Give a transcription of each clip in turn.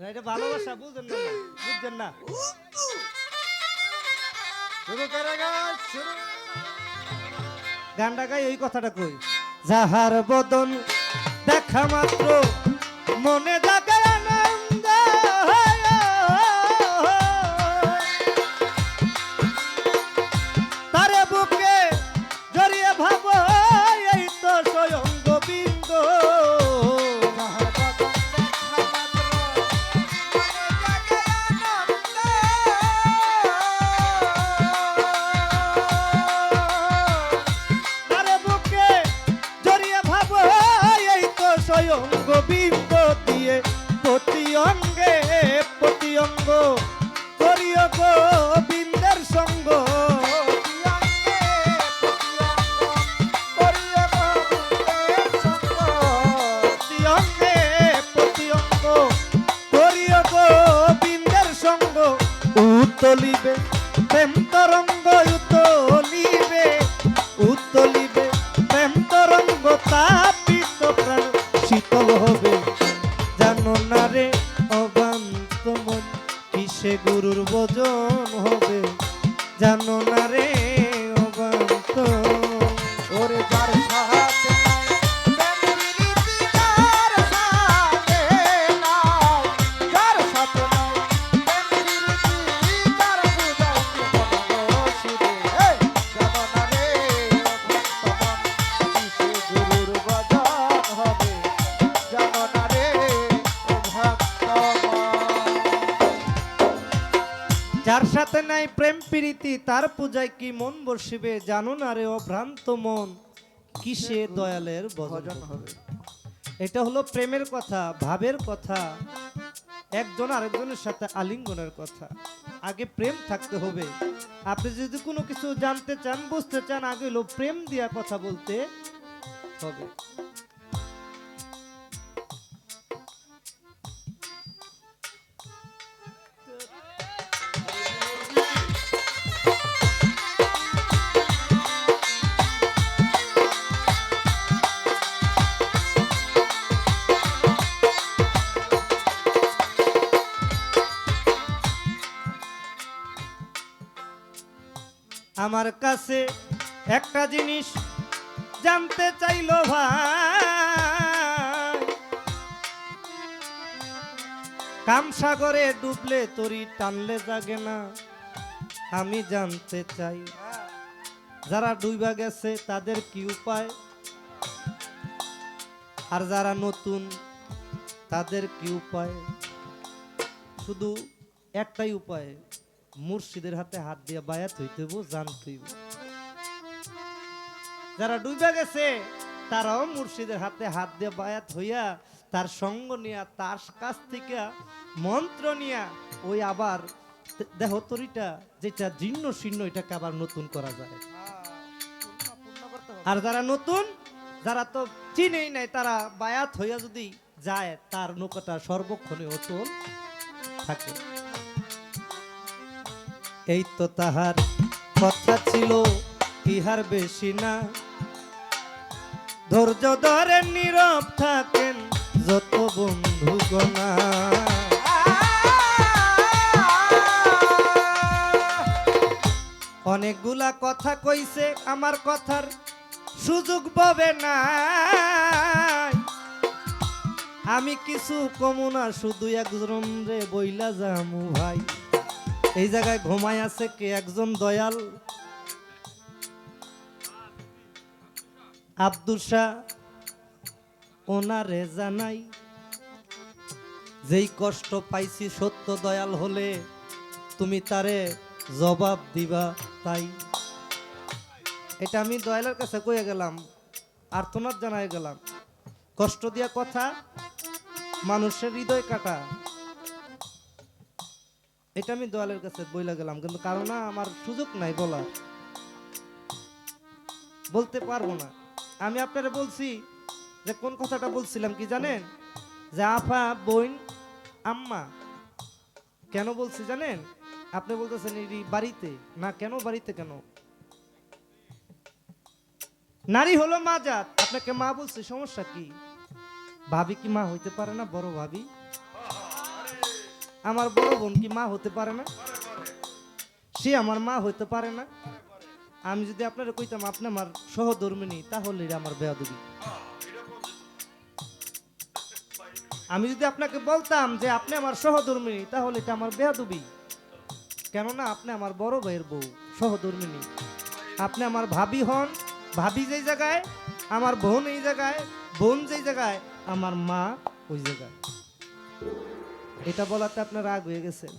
এটা ভালোবাসা বুঝেন না? বুঝছেন না? শুরু করে শুরু। গানটা গাই ওই কথাটা কই। যাহার বদন দেখা মাত্র মনে জাগে তো স্বয়ং গোবিন্দ দিয়ে প্রতি অঙ্গে প্রতি অঙ্গ করিও গোবিন্দের সঙ্গ। অঙ্গে অঙ্গ উতলিবে প্রেম তরঙ্গ, উতলিবে উতলিবে প্রেম তরঙ্গ তাপিত যার সাথে নাই প্রেম প্রীতি তার পূজায় কি মন বসিবে জানো না রে অভ্রান্ত মন? কিসে দয়ালের ভজন হবে। এটা হলো প্রেমের কথা ভাবের কথা। একজন আরেকজনের সাথে আলিঙ্গনের কথা। আগে প্রেম থাকতে হবে। আপনি যদি কোনো কিছু জানতে চান বুঝতে চান আগে হলো প্রেম দিয়া কথা বলতে হবে। আমার কাছে একটা জিনিস জানতে চাইলো ভাই। কামসাগরে ডুবলে তরি টানলে জাগে না, আমি জানতে চাই। যারা ডুইবা গেছে, তাদের কি উপায়? আর যারা নতুন, তাদের কি উপায়? শুধু একটাই উপায়। মুর্শিদের হাতে হাত দিয়ে বায়াত হইতে হইব জানতে হইব। যারা ডুবে গেছে, তারাও মুর্শিদের হাতে হাত দিয়ে বায়াত হইয়া তার সঙ্গ নিয়া, তার কাছ থেকে মন্ত্র নিয়া ওই আবার দে- দেহতরিটা যেটা জীর্ণ শীর্ণ, এটাকে আবার নতুন করা যায়। আর যারা নতুন, যারা তো চিনেই নাই, তারা বায়াত হইয়া যদি যায়, তার নৌকাটা সর্বক্ষণে অচল থাকে। এই তো তাহার কথা ছিল, ইহার বেশি না। ধৈর্য ধরে নীরব থাকেন যত বন্ধু গনা অনেকগুলা কথা কইছে, আমার কথার সুযোগ পাবে না। আমি কিছু কমু না, শুধু একজন রে বইলা যামু ভাই। এই জায়গায় ঘুমায় আছে কে? একজন দয়াল। আব্দুল শাহ ওনারে জানাই, যেই কষ্ট পাইছি সত্য দয়াল হলে তুমি তারে জবাব দিবা তাই। এটা আমি দয়ালের কাছে কয়ে গেলাম, আর্তনাদ জানাই গেলাম। কষ্ট দিয়া কথা, মানুষের হৃদয় কাটা। এটা আমি দয়ালের কাছে বইলা গেলাম, কিন্তু কারণ আমার সুযোগ নাই বলার। বলতে পারব না। আমি আপনারা বলছি যে কোন কথাটা বলছিলাম কি জানেন? যে আফা, বোন, আম্মা। কেন বলছি জানেন? আপনি বলতেছেন এই বাড়িতে। না, কেন বাড়িতে কেন? নারী হলো মা জাত। আপনাকে মা বলছে, সমস্যা কি? ভাবি কি মা হইতে পারে না? বড় ভাবি। আমার বড় বোন কি মা হতে পারে না? সে আমার মা হতে পারে না। আমি যদি আপনারা কইতাম, আপনি আমার সহধর্মিনী তাহলে আমার বেয়াদবি। আমি যদি আপনাকে বলতাম যে আপনি আমার সহধর্মিনী তাহলে এটা আমার বেয়াদবি। কেননা আপনি আমার বড় ভাইয়ের বউ সহধর্মিনী আপনি আমার ভাবি হন, ভাবি যেই জায়গায়, আমার বোন এই জায়গায়, বোন যেই জায়গায়, আমার মা ওই জায়গায়। এটা বলাতে আপনার রাগ হয়ে গেছেন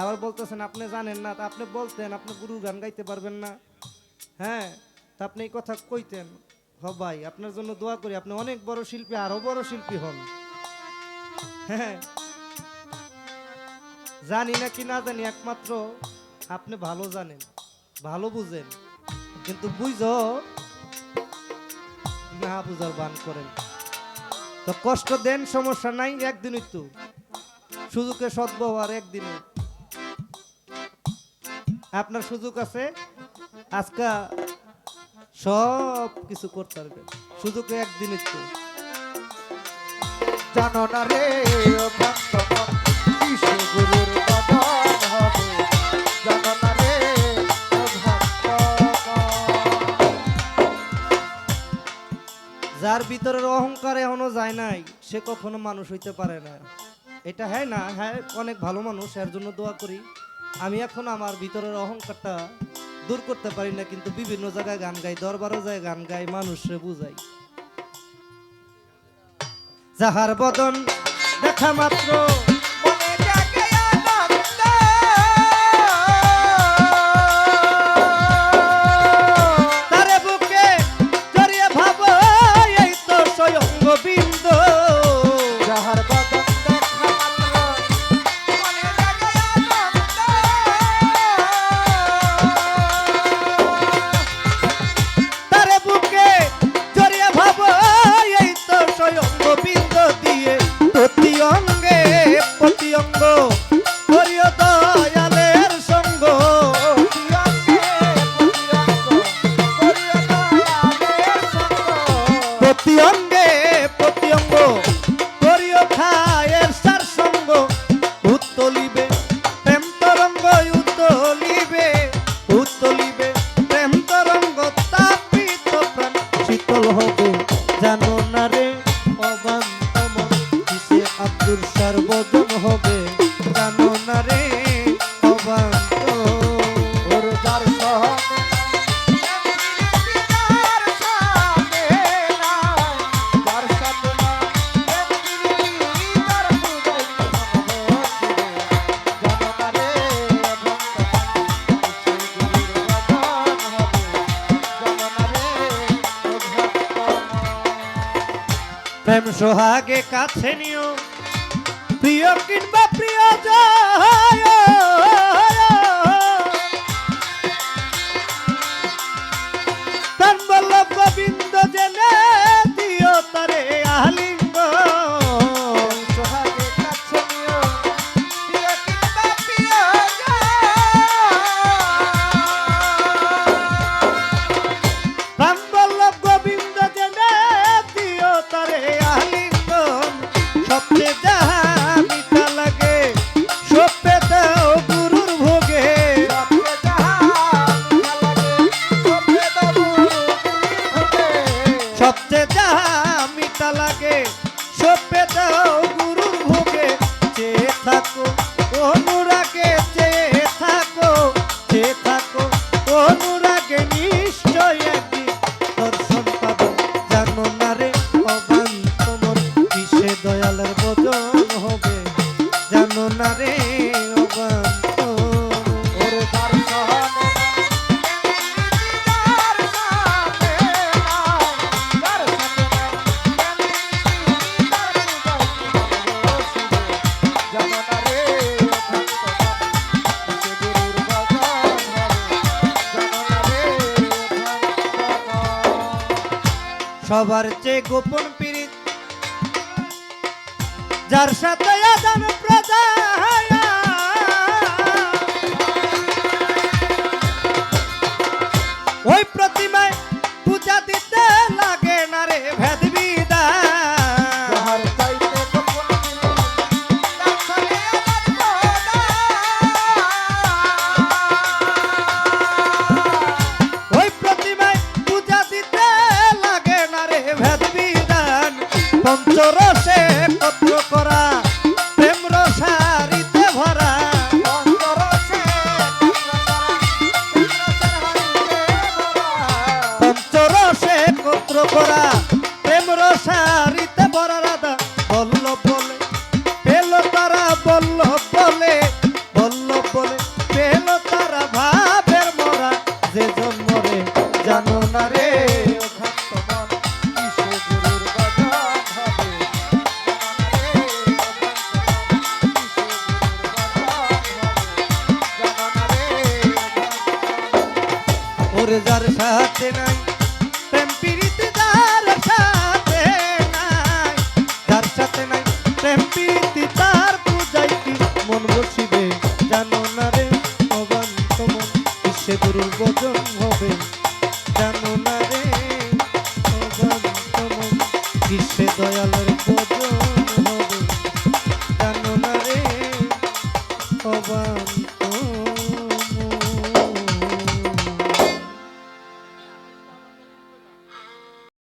আবার বলতেছেন, আপনি জানেন না, তা আপনি বলতেন, আপনি গুরু গান গাইতে পারবেন না। হ্যাঁ তা আপনি এই কথা কইতেন। হ ভাই, আপনার জন্য দোয়া করি, আপনি অনেক বড় শিল্পী, আরও বড় শিল্পী হন। হ্যাঁ জানি না কি না জানি, একমাত্র আপনি ভালো জানেন, ভালো বুঝেন। কিন্তু বুঝ, না বুঝার বান করেন। তো কষ্ট দেন, সমস্যা নাই একদিন একটু সুযোগে সদ্ব্যবহার একদিনে। আপনার সুযোগ আছে আজকে সব কিছু করতে পারবেন সুযোগে একদিন জানো না রে ভক্ত গুরুর বদন হবে? জানো না রে। যার ভিতরের অহংকার এখনও যায় নাই সে কখনো মানুষ হইতে পারে না। এটা হ্যাঁ না হ্যাঁ অনেক ভালো মানুষ, এর জন্য দোয়া করি। আমি এখন আমার ভিতরের অহংকারটা দূর করতে পারি না, কিন্তু বিভিন্ন জায়গায় গান গাই দরবারও যায় গান গাই, মানুষে বুঝাই। যাহার বদন দেখা মাত্র প্রেম সোহাগে কাছে নিও। প্রিয় কিংবা প্রিয় জয় জেনে দিও তারে আলিঙ্গ লাগে। সপে দাও গুরুর সবার চেয়ে গোপন পীড়িত যার সাথে আদান পরা প্রেম রসারিতে বরা রাধা। বলল বলে, পেল তারা, বলল বলে বলল বলে, পেল তারা ভাবের মরা। যে জন্ম জানো না রে যার সাথে নাই কিসে বচন হবে।